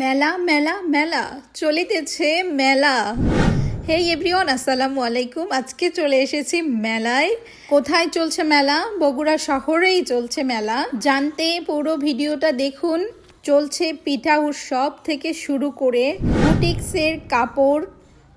মেলা মেলা মেলা। চলিতেছে মেলা। হে এভরিওয়ান, আসসালামু আলাইকুম। আজকে চলে এসেছি মেলায়। কোথায় চলছে মেলা? বগুড়া শহরেই চলছে মেলা। জানতে পুরো ভিডিওটা দেখুন। চলছে পিঠা উৎসব থেকে শুরু করে বুটিক্সের কাপড়,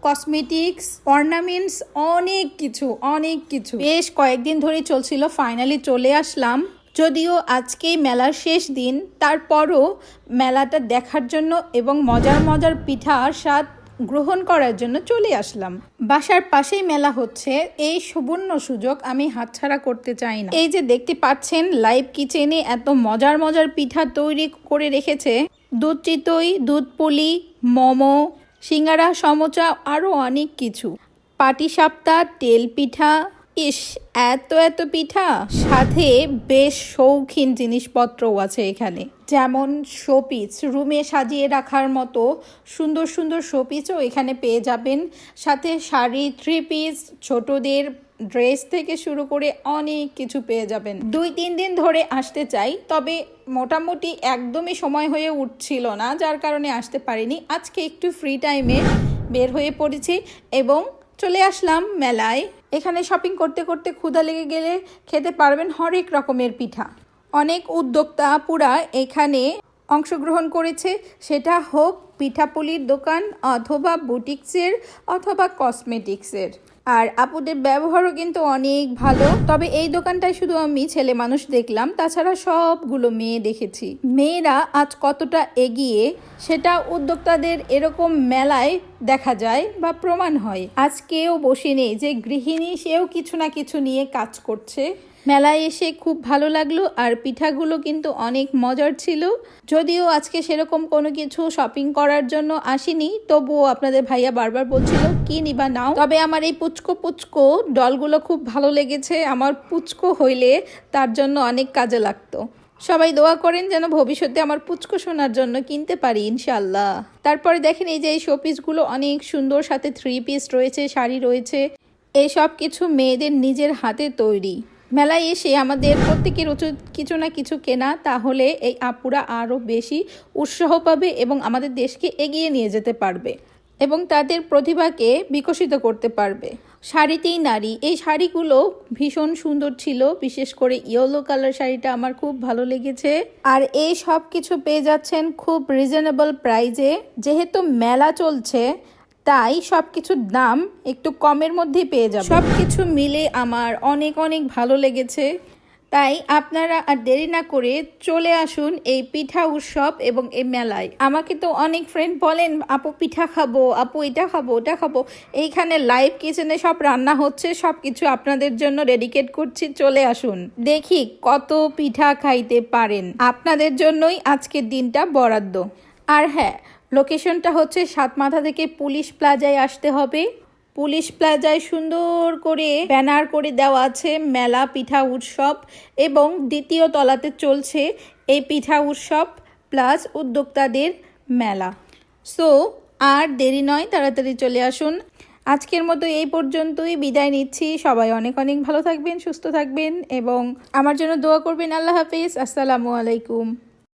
কসমেটিক্স, অর্নামেন্টস, অনেক কিছু অনেক কিছু। বেশ কয়েকদিন ধরে চলছিল। ফাইনালি চলে আসলাম। যদিও আজকেই মেলার শেষ দিন, তারপরও মেলাটা দেখার জন্য এবং মজার মজার পিঠার স্বাদ গ্রহণ করার জন্য চলে আসলাম। বাসার পাশেই মেলা হচ্ছে, এই সুবর্ণ সুযোগ আমি হাতছাড়া করতে চাই না। এই যে দেখতে পাচ্ছেন, লাইভ কিচেনে এত মজার মজার পিঠা তৈরি করে রেখেছে। দুধ চিতই, দুধ পুলি, মোমো, সিঙ্গারা, সমোচা, আরও অনেক কিছু। পাটিসাপ্তা তেল পিঠা ইস, এত এত পিঠা। সাথে বেশ শৌখিন জিনিসপত্রও আছে এখানে। যেমন শোপিস, রুমে সাজিয়ে রাখার মতো সুন্দর সুন্দর শোপিসও এখানে পেয়ে যাবেন। সাথে শাড়ি থ্রি পিস ছোটদের ড্রেস থেকে শুরু করে অনেক কিছু পেয়ে যাবেন। দুই, তিন দিন ধরে আসতে চাই, তবে মোটামুটি একদমই সময় হয়ে উঠছিল না, যার কারণে আসতে পারিনি। আজকে একটু ফ্রি টাইমে বের হয়ে পড়েছি এবং চলে আসলাম মেলায়। এখানে শপিং করতে করতে ক্ষুধা লেগে গেলে খেতে পারবেন হরেক রকমের পিঠা। অনেক উদ্যোক্তা পুরা এখানে অংশগ্রহণ করেছে। সেটা হোক পিঠাপুলির দোকান অথবা বুটিক্সের অথবা কসমেটিক্সের আর আপুদের ব্যবহারও কিন্তু অনেক ভালো। তবে এই দোকানটায় শুধু আমি ছেলে মানুষ দেখলাম, তাছাড়া সবগুলো মেয়ে দেখেছি। মেয়েরা আজ কতটা এগিয়ে, সেটা উদ্যোক্তাদের এরকম মেলায় দেখা যায় বা প্রমাণ হয়। আজ কেউ বসে নেই যে গৃহিণী, সেও কিছু না কিছু নিয়ে কাজ করছে। মেলায় এসে খুব ভালো লাগল আর পিঠাগুলো কিন্তু অনেক মজার ছিল। যদিও আজকে সেরকম কোনো কিছু শপিং করার জন্য আসিনি, তবুও আপনাদের ভাইয়া বারবার বলছিল, কি নিবা নাও? তবে আমার এই পুচকো পুচকো ডলগুলো খুব ভালো লেগেছে। আমার পুচকো হইলে তার জন্য অনেক কাজে লাগতো। সবাই দোয়া করেন যেন ভবিষ্যতে আমার পুচকো শোনার জন্য কিনতে পারি ইনশাল্লাহ তারপরে দেখেন এই যে এই শোপিসগুলো অনেক সুন্দর, সাথে থ্রি পিস রয়েছে, শাড়ি রয়েছে, এই সব কিছু মেয়েদের নিজের হাতে তৈরি। মেলায় এসে আমাদের প্রত্যেকের উচিত কিছু না কিছু কেনা, তাহলে এই আপুরা আরও বেশি উৎসাহ পাবে এবং আমাদের দেশকে এগিয়ে নিয়ে যেতে পারবে এবং তাদের প্রতিভাকে বিকশিত করতে পারবে। শাড়িতেই নারী। এই শাড়িগুলো ভীষণ সুন্দর ছিল, বিশেষ করে ইয়েলো কালার শাড়িটা আমার খুব ভালো লেগেছে। আর এই সব কিছু পেয়ে যাচ্ছেন খুব রিজনেবল প্রাইজে যেহেতু মেলা চলছে, তাই সব কিছুর দাম একটু কমের মধ্যে পেয়ে যাবে সব কিছু মিলে আমার অনেক অনেক ভালো লেগেছে। তাই আপনারা আর দেরি না করে চলে আসুন এই পিঠা উৎসব এবং এই মেলায়। আমাকে তো অনেক ফ্রেন্ড বলেন, আপু, পিঠা খাব, আপু, এটা খাব, ওটা খাব। এইখানে লাইভ কিচেনে সব রান্না হচ্ছে সব কিছু আপনাদের জন্য ডেডিকেট করছি, চলে আসুন। দেখি কত পিঠা খাইতে পারেন। আপনাদের জন্যই আজকের দিনটা বরাদ্দ। আর হ্যাঁ লোকেশনটা হচ্ছে সাতমাথা থেকে পুলিশ প্লাজায় আসতে হবে। পুলিশ প্লাজায় সুন্দর করে ব্যানার করে দেওয়া আছে মেলা, পিঠা উৎসব এবং দ্বিতীয় তলাতে চলছে এই পিঠা উৎসব প্লাস উদ্যোক্তাদের মেলা। সো, আর দেরি নয়, তাড়াতাড়ি চলে আসুন। আজকের মতো এই পর্যন্তই, বিদায় নিচ্ছি। সবাই অনেক অনেক ভালো থাকবেন, সুস্থ থাকবেন এবং আমার জন্য দোয়া করবেন। আল্লাহ হাফিজ। আসসালামু আলাইকুম।